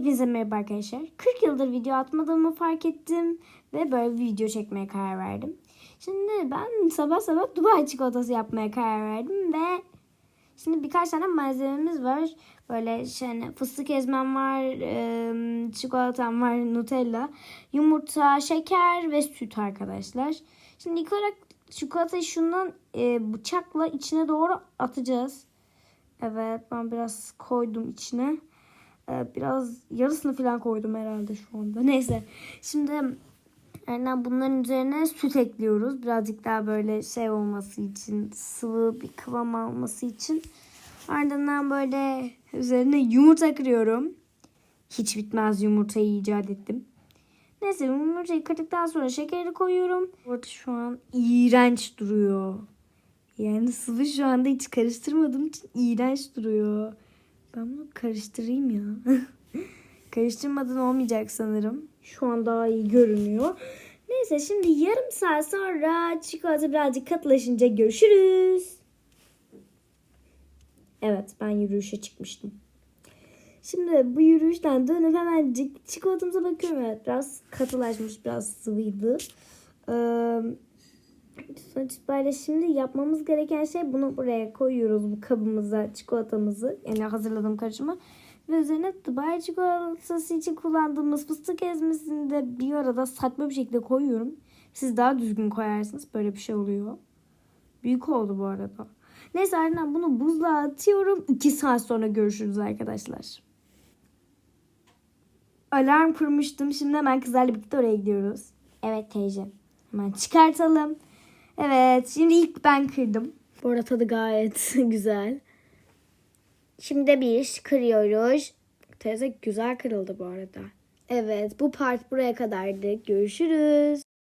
Hepinize merhaba arkadaşlar. 40 yıldır video atmadığımı fark ettim ve böyle bir video çekmeye karar verdim. Şimdi ben sabah sabah Dubai çikolatası yapmaya karar verdim ve şimdi birkaç tane malzememiz var. Böyle şey, fıstık ezmem var, e, çikolatam var, Nutella, yumurta, şeker ve süt arkadaşlar. Şimdi ilk olarak çikolatayı şundan e, bıçakla içine doğru atacağız. Evet ben biraz koydum içine. Ee, biraz yarısını falan koydum herhalde şu anda. Neyse. Şimdi yani bunların üzerine süt ekliyoruz. Birazcık daha böyle şey olması için, sıvı bir kıvam alması için. Ardından böyle üzerine yumurta kırıyorum. Hiç bitmez yumurtayı icat ettim. Neyse yumurtayı kırdıktan sonra şekeri koyuyorum. Orada şu an iğrenç duruyor. Yani sıvı şu anda hiç karıştırmadığım için iğrenç duruyor. Ben bunu karıştırayım ya. Karıştırmadan olmayacak sanırım. Şu an daha iyi görünüyor. Neyse şimdi yarım saat sonra çikolata birazcık katılaşınca görüşürüz. Evet ben yürüyüşe çıkmıştım. Şimdi bu yürüyüşten dönüp hemencik çikolatamıza bakıyorum. Evet biraz katılaşmış biraz sıvıydı. Ee, Sonuç itibariyle şimdi yapmamız gereken şey bunu buraya koyuyoruz bu kabımıza çikolatamızı yani hazırladığım karışımı ve üzerine Dubai çikolatası için kullandığımız fıstık ezmesini de bir arada saçma bir şekilde koyuyorum. Siz daha düzgün koyarsınız böyle bir şey oluyor. Büyük oldu bu arada. Neyse ardından bunu buzluğa atıyorum. 2 saat sonra görüşürüz arkadaşlar. Alarm kurmuştum. Şimdi hemen kızlarla birlikte oraya gidiyoruz. Evet teyze. Hemen çıkartalım. Evet şimdi ilk ben kırdım. Bu arada tadı gayet güzel. Şimdi bir kırıyoruz. Teyze güzel kırıldı bu arada. Evet bu part buraya kadardı. Görüşürüz.